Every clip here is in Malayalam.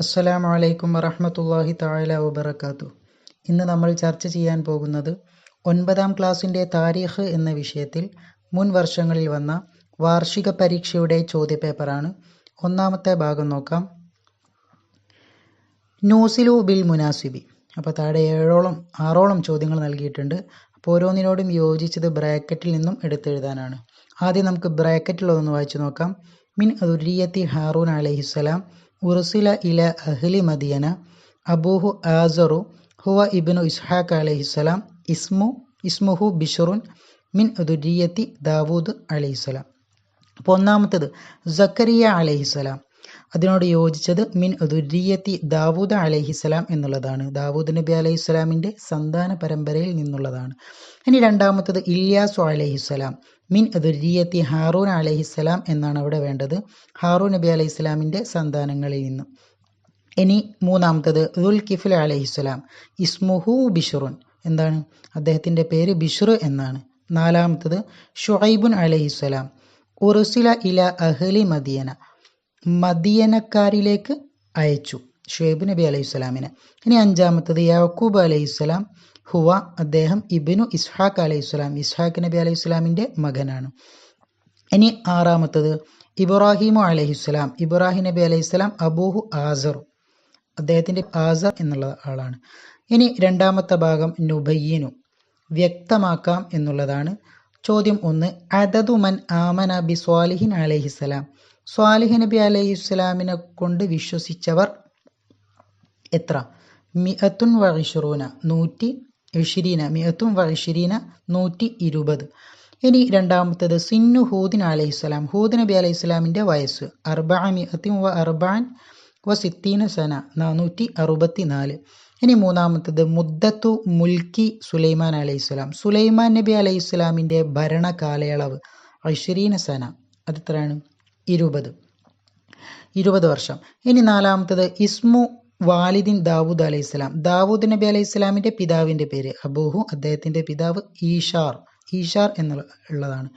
അസ്സലാമു വലൈക്കും വറഹ്മത്തുള്ളാഹി തആല വബർക്കാത്തു ഇന്ന് നമ്മൾ ചർച്ച ചെയ്യാൻ പോകുന്നത് ഒൻപതാം ക്ലാസ്സിന്റെ താരീഖ് എന്ന വിഷയത്തിൽ മുൻ വർഷങ്ങളിൽ വന്ന വാർഷിക പരീക്ഷയുടെ ചോദ്യപേപ്പറാണ്. ഒന്നാമത്തെ ഭാഗം നോക്കാം. നോസിലു ബിൽ മുനാസിബി. അപ്പോൾ താഴെ ഏഴോളം ആറോളം ചോദ്യങ്ങൾ നൽകിയിട്ടുണ്ട്. അപ്പോൾ ഓരോന്നിനോടും യോജിച്ചത് ബ്രാക്കറ്റിൽ നിന്നും എടുത്തെഴുതാനാണ്. ആദ്യം നമുക്ക് ബ്രാക്കറ്റിലൊന്ന് വായിച്ചു നോക്കാം. മിൻ ദുരിയത്തി ഹാറൂൻ അലൈഹിസ്സലാം. ഉർസില ഇല അഹ്ലി മദിയന അബൂഹു ആസറു ഹുവ ഇബ്നു ഇസ്ഹാഖ് അലൈഹിസ്സലാം ഇസ്മു ഇസ്മുഹു ബിഷറുൻ മിൻ ദുരിയത്തി ദാവൂദ് അലൈഹിസ്സലാം അപ്പോൾ ഒന്നാമത്തത് സക്കരിയ അലൈഹിസ്സലാം അതിനോട് യോജിച്ചത് മിൻ ദുരിയത്തി ദാവൂദ് അലൈഹിസ്സലാം എന്നുള്ളതാണ്. ദാവൂദ് നബി അലഹിസ്സലാമിന്റെ സന്താന പരമ്പരയിൽ നിന്നുള്ളതാണ്. ഇനി രണ്ടാമത്തത് ഇല്യാസു അലൈഹിസ്സലാം മിൻ ദുരിയത്തി ഹാറൂൻ അലൈഹിസ്സലാം എന്നാണ് അവിടെ വേണ്ടത്. ഹാറൂ നബി അലഹിസ്സലാമിന്റെ സന്താനങ്ങളിൽ നിന്ന്. ഇനി മൂന്നാമത്തത് ദുൽ കിഫിൽ അലൈഹിസ്സലാം ഇസ്മുഹു ബിഷുറുൻ. എന്താണ്? അദ്ദേഹത്തിന്റെ പേര് ബിഷുർ എന്നാണ്. നാലാമത്തത് ഷുഹൈബുൻ അലൈഹിസ്സലാം ഉറുസില ഇല അഹ്ലി മദിയന മദിയനക്കാരിലേക്ക് അയച്ചു. ഷുഹൈബ് നബി അലൈഹിസ്സലാമിനെ ഇനി അഞ്ചാമത്തത് യാക്കൂബ് അലൈഹിസ്സലാം ഹുവ അദ്ദേഹം ഇബിനു ഇസ്ഹാഖ് അലൈഹിസ്സലാം ഇസ്ഹാഖ് നബി അലൈഹിസ്സലാമിന്റെ മകനാണ്. ഇനി ആറാമത്തത് ഇബ്രാഹിമു അലൈഹിസ്സലാം ഇബ്രാഹിം നബി അലൈഹിസ്സലാം അബൂഹു ആസർ. അദ്ദേഹത്തിന്റെ ആസർ എന്നുള്ള ആളാണ്. ഇനി രണ്ടാമത്തെ ഭാഗം നുബയ്യനു. വ്യക്തമാക്കാം എന്നുള്ളതാണ്. ചോദ്യം ഒന്ന് അദതുമൻ ആമന ബി സ്വാലിഹിൻ അലൈഹിസ്സലാം സ്വാലിഹ് നബി അലൈഹി ഇസ്ലാമിനെ കൊണ്ട് വിശ്വസിച്ചവർ എത്ര? മിഅത്തുൻ വഹിഷറൂന നൂറ്റി ഇഷിരീന മിഅത്തും വഹിഷിരീന നൂറ്റി ഇരുപത്. ഇനി രണ്ടാമത്തേത് സിന്നു ഹൂദിൻ അലൈഹി സ്വലാം. ഹൂദ് നബി അലൈഹി സ്വലാമിന്റെ വയസ്സ് അർബഅ മിഅത്തിൻ വ അർബാൻ വ സിത്തീന സന നാനൂറ്റി അറുപത്തി നാല് ഇനി മൂന്നാമത്തേത് മുദ്ദത്തു മുൽക്കി സുലൈമാൻ അലൈഹി സ്വലാം. സുലൈമാൻ നബി അലൈഹിസ്സലാമിന്റെ ഭരണ കാലയളവ് സന. അത് എത്രയാണ്? ഇരുപത്. ഇരുപത് വർഷം. ഇനി നാലാമത്തത് ഇസ്മു വാലിദിൻ ദാവൂദ് അലൈഹി ഇസ്ലാം ദാവൂദ് നബി അലൈഹി ഇസ്ലാമിന്റെ പിതാവിന്റെ പേര്. അബൂഹു അദ്ദേഹത്തിന്റെ പിതാവ് ഈഷാർ ഈഷാർ എന്നുള്ളതാണ്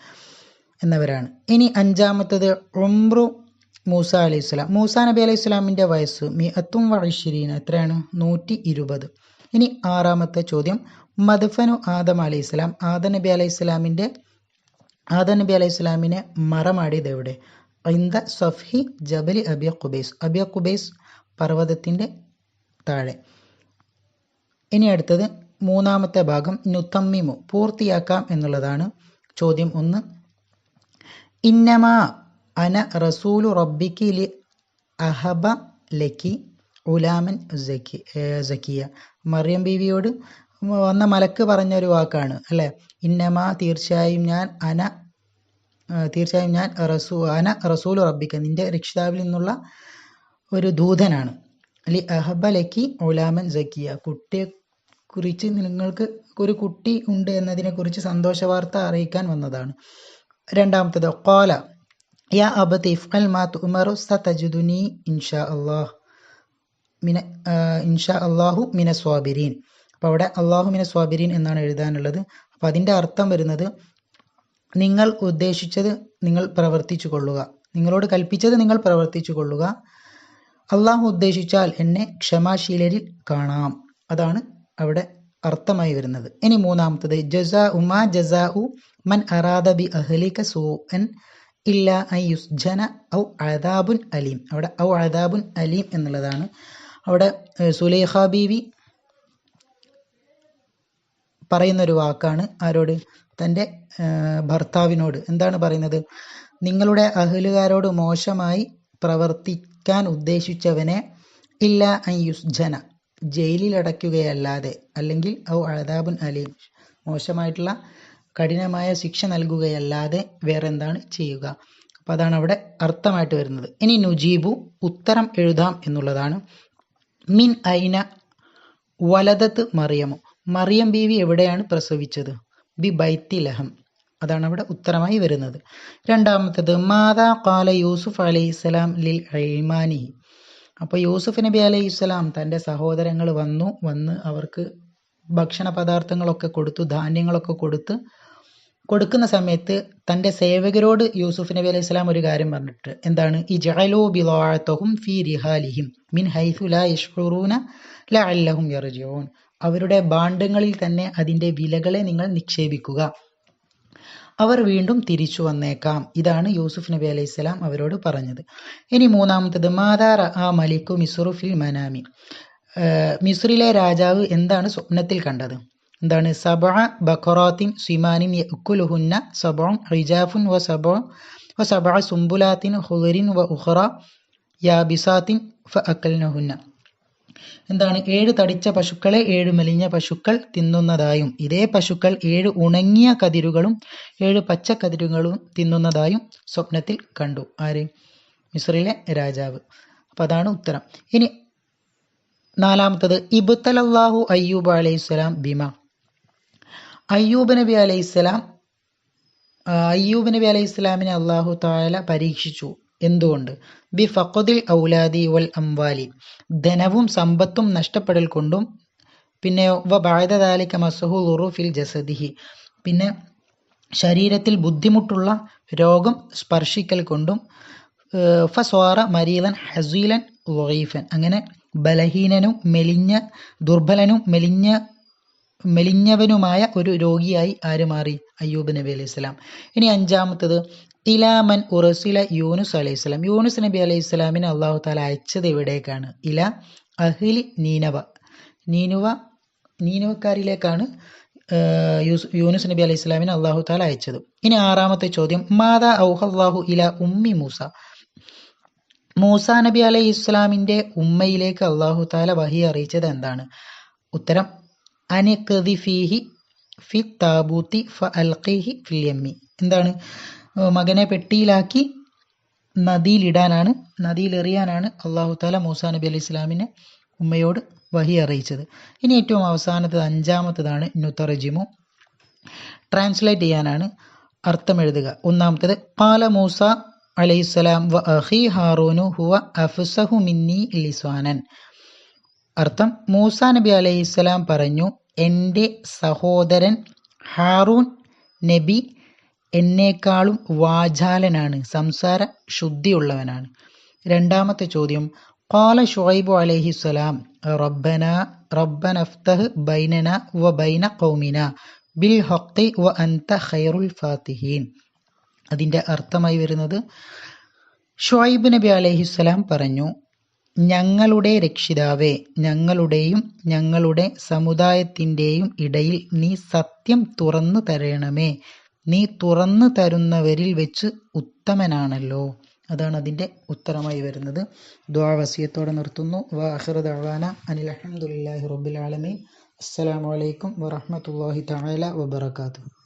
എന്നവരാണ്. ഇനി അഞ്ചാമത്തത് ഉംറു മൂസ അലൈഹി സ്വലാം. മൂസ നബി അലൈഹി സ്വലാമിന്റെ വയസ്സ് മി അത്തും വഴിശ്ശിരീൻ എത്രയാണ്? നൂറ്റി ഇരുപത് ഇനി ആറാമത്തെ ചോദ്യം. മദഫനു ആദം അലൈഹി സ്വലാം. ആദ നബി അലൈഹി സ്വലാമിന്റെ ആദ നബി അലൈഹി സ്വലാമിനെ മറമാടിയത് എവിടെ? ഇന്ദ സഫ്ഹി ജബലി അബിയ ഖുബൈസ്. അബിയ ഖുബൈസ് പർവതത്തിന്റെ താഴെ. ഇനി അടുത്തത് മൂന്നാമത്തെ ഭാഗം നുത്തമ്മിമു. പൂർത്തിയാക്കാം എന്നുള്ളതാണ് ചോദ്യം ഒന്ന്. ഇന്നമാ അന റസൂലു റബ്ബിക്ക് ലി അഹബ ലക്കി ഉലാമൻ സക്കി സക്കിയ. മറിയം ബീവിയോട് വന്ന മലക്ക് പറഞ്ഞ ഒരു വാക്കാണ് അല്ലേ? ഇന്നമാ തീർച്ചയായും ഞാൻ അന തീർച്ചയായും ഞാൻ റസൂ അന റസൂൽ റബ്ബിക്ക നിന്റെ രക്ഷിതാവിൽ നിന്നുള്ള ഒരു ദൂതനാണ്. അല്ലെ അഹബലക്കി ഒലാമൻ സക്കിയ. കുട്ടിയെ കുറിച്ച് നിങ്ങൾക്ക് ഒരു കുട്ടി ഉണ്ട് എന്നതിനെക്കുറിച്ച് സന്തോഷ വാർത്ത അറിയിക്കാൻ വന്നതാണ്. രണ്ടാമത്തത് കോല യാ അബത്ത് ഇഫ്കൽ മാത്ത് ഉമറു സതജുദുനി ഇൻഷാ അള്ളാഹ് മിന ഇൻഷാ അള്ളാഹു മിന സ്വാബിരീൻ. അപ്പോൾ അവിടെ അള്ളാഹു മിന സ്വാബിരീൻ എന്നാണ് എഴുതാനുള്ളത്. അപ്പോൾ അതിന്റെ അർത്ഥം വരുന്നത് നിങ്ങൾ ഉദ്ദേശിച്ചത് നിങ്ങൾ പ്രവർത്തിച്ചു കൊള്ളുക നിങ്ങളോട് കൽപ്പിച്ചത് നിങ്ങൾ പ്രവർത്തിച്ചു കൊള്ളുക അള്ളാഹു ഉദ്ദേശിച്ചാൽ എന്നെ ക്ഷമാശീലരിൽ കാണാം. അതാണ് അവിടെ അർത്ഥമായി വരുന്നത്. ഇനി മൂന്നാമത്തത് ജസാ ഉമാ ജസാ ഉ മൻ അറാദ ബി അഹ്ലിക സൂഅൻ ഇല്ല ഐ ഔ അദാബുൻ അലീം. അവിടെ ഔ അദാബുൻ അലീം എന്നുള്ളതാണ്. അവിടെ സുലേഖ ബീവി പറയുന്ന ഒരു വാക്കാണ് ആരോട്? തന്റെ ഭർത്താവിനോട്. എന്താണ് പറയുന്നത്? നിങ്ങളുടെ അഹലുകാരോട് മോശമായി പ്രവർത്തിക്കാൻ ഉദ്ദേശിച്ചവനെ ഇല്ല യുസ്ജന ജയിലിലടയ്ക്കുകയല്ലാതെ അല്ലെങ്കിൽ ഔ അഴതാബുൻ അലീം മോശമായിട്ടുള്ള കഠിനമായ ശിക്ഷ നൽകുകയല്ലാതെ വേറെ എന്താണ് ചെയ്യുക? അപ്പോൾ അതാണ് അവിടെ അർത്ഥമായിട്ട് വരുന്നത്. ഇനി നുജീബു ഉത്തരം എഴുതാം എന്നുള്ളതാണ്. മിൻ ഐന വലതത്ത് മറിയമു? മറിയം ബീവി എവിടെയാണ് പ്രസവിച്ചത്? ബി ബൈത്തി ലഹം അതാണ് അവിടെ ഉത്തരമായി വരുന്നത്. രണ്ടാമത്തത് മാതാ കാല യൂസുഫ് അലൈഹിസ്സലാം ലിൽ റഹ്മാനി അപ്പോൾ യൂസുഫ് നബി അലൈഹി സ്വലാം തന്റെ സഹോദരങ്ങൾ വന്നു വന്ന് അവർക്ക് ഭക്ഷണ പദാർത്ഥങ്ങളൊക്കെ കൊടുത്തു ധാന്യങ്ങളൊക്കെ കൊടുത്ത് കൊടുക്കുന്ന സമയത്ത് തന്റെ സേവകരോട് യൂസുഫ് നബി അലൈഹി സ്വലാം ഒരു കാര്യം പറഞ്ഞിട്ട് എന്താണ്? ഈ ജഹലോ ബിളാഅത്തഹും ഫി റിഹാലിഹിം മിൻ ഹൈസുലൂന ലാ യഷ്ഉറൂന ലഅല്ലഹും യർജിഊൻ. അവരുടെ ഭാണ്ഡങ്ങളിൽ തന്നെ അതിന്റെ വിലകളെ നിങ്ങൾ നിക്ഷേപിക്കുക. അവർ വീണ്ടും തിരിച്ചു വന്നേക്കാം. ഇതാണ് യൂസുഫ് നബി അലൈഹി സ്വലാം അവരോട് പറഞ്ഞത്. ഇനി മൂന്നാമത്തത് മാതാ ആ മലിക്കു മിസുറുഫിൽ മനാമി. മിസുറിലെ രാജാവ് എന്താണ് സ്വപ്നത്തിൽ കണ്ടത്? എന്താണ്? സബ ബഖറാത്തിൻ സിമാനിൻ യഅ്കുലുഹുന്ന സബഉൻ റിജാഫുൻ വ സബ വ സബഅ സുംബുലാത്തിൻ ഹുറിൻ വ ഉഹറ യാബിസാത്തിൻ ഫഅക്കൽനഹുന്ന എന്താണ്? ഏഴ് തടിച്ച പശുക്കളെ ഏഴ് മെലിഞ്ഞ പശുക്കൾ തിന്നുന്നതായും ഇതേ പശുക്കൾ ഏഴ് ഉണങ്ങിയ കതിരുകളും ഏഴ് പച്ച കതിരുകളും തിന്നുന്നതായും സ്വപ്നത്തിൽ കണ്ടു. ആര്? മിസ്രിലെ രാജാവ്. അപ്പം അതാണ് ഉത്തരം. ഇനി നാലാമത്തത് ഇബ്തലല്ലാഹു അയ്യൂബ് അലൈഹിസ്സലാം ബിമ. അയ്യൂബ് നബി അലൈഹിസ്സലാം അയ്യൂബ് നബി അലൈഹി സ്വലാമിനെ അള്ളാഹു താല പരീക്ഷിച്ചു. എന്തുകൊണ്ട്? ബി ഫഖദിൽ ഔലാദി വൽ അംവാലി. ധനവും സമ്പത്തും നഷ്ടപ്പെടൽ കൊണ്ടും പിന്നെ വ ബാധതാലിക്ക ഉറുഫിൽ ജസദിഹി. പിന്നെ ശരീരത്തിൽ ബുദ്ധിമുട്ടുള്ള രോഗം സ്പർശിക്കൽ കൊണ്ടും ഫസ്വാറ മരീലൻ ഹസീലൻ വൈഫൻ അങ്ങനെ ബലഹീനനും മെലിഞ്ഞ ദുർബലനും മെലിഞ്ഞ മെലിഞ്ഞവനുമായ ഒരു രോഗിയായി ആര് മാറി? അയ്യൂബ് നബി അലൈഹി സ്വലാം. ഇനി അഞ്ചാമത്തത് ഇലാമൻ ഉറസില യൂനുസ് അലൈഹി സ്വലാം. യൂനുസ് നബി അലൈഹി സ്വലാമിനെ അള്ളാഹു താല അയച്ചത് എവിടേക്കാണ്? ഇല അഹിലി നീനവ. നീനുവ നീനുവക്കാരിലേക്കാണ് യൂനുസ് നബി അലൈഹി സ്വലാമിനെ അള്ളാഹു താല അയച്ചത്. ഇനി ആറാമത്തെ ചോദ്യം മാതാ ഔഹല്ലാഹു ഇല ഉമ്മി മൂസ? മൂസ നബി അലൈഹി ഇസ്ലാമിന്റെ ഉമ്മയിലേക്ക് അള്ളാഹു താല വഹി അറിയിച്ചത് എന്താണ്? ഉത്തരം അനിഖദി ഫീഹി ഫി താബൂത്തി ഫ അൽഖിഹി ഫിൽ യമ്മി. എന്താണ്? മകനെ പെട്ടിയിലാക്കി നദിയിലിടാനാണ് നദിയിലെറിയാനാണ് അള്ളാഹു താല മൂസാ നബി അലൈഹി ഇസ്ലാമിനെ ഉമ്മയോട് വഹി അറിയിച്ചത്. ഇനി ഏറ്റവും അവസാനത്തത് അഞ്ചാമത്തതാണ് നുത്തറജിമു ട്രാൻസ്ലേറ്റ് ചെയ്യാനാണ് അർത്ഥം എഴുതുക. ഒന്നാമത്തത് പാല മൂസ അലൈഹിസ്സലാം വ അഹി ഹാറൂനു ഹുവ അഫ്സഹു മിന്നി ലിസ്വാനൻ. അർത്ഥം മൂസാ നബി അലൈഹിസ്സലാം പറഞ്ഞു എൻ്റെ സഹോദരൻ ഹാറൂൻ നബി എന്നേക്കാളും വാചാലനാണ് സംസാര ശുദ്ധിയുള്ളവനാണ് രണ്ടാമത്തെ ചോദ്യം قال شعيب عليه السلام ربنا ربنا افتح بيننا وبين قومنا بالحق وأنت خير الفاتحين അതിൻ്റെ അർത്ഥമായി വരുന്നത് ഷുഐബ് നബി അലൈഹിസ്സലാം പറഞ്ഞു ഞങ്ങളുടെ രക്ഷിതാവേ ഞങ്ങളുടെയും ഞങ്ങളുടെ സമുദായത്തിന്റെയും ഇടയിൽ നീ സത്യം തുറന്നു തരണമേ. നീ തുറന്നു തരുന്നവരിൽ വെച്ച് ഉത്തമനാണല്ലോ. അതാണ് അതിന്റെ ഉത്തരമായി വരുന്നത്. ദ്വാവസിയത്തോടെ നിർത്തുന്നു. വാഹിറ ദഅവാന അനിൽ അഹമ്മദില്ലാഹി റബ്ബിൽ ആലമീൻ. അസ്സലാമു അലൈക്കും വറഹ്മത്തുള്ളാഹി തആല വബറകാതുഹു.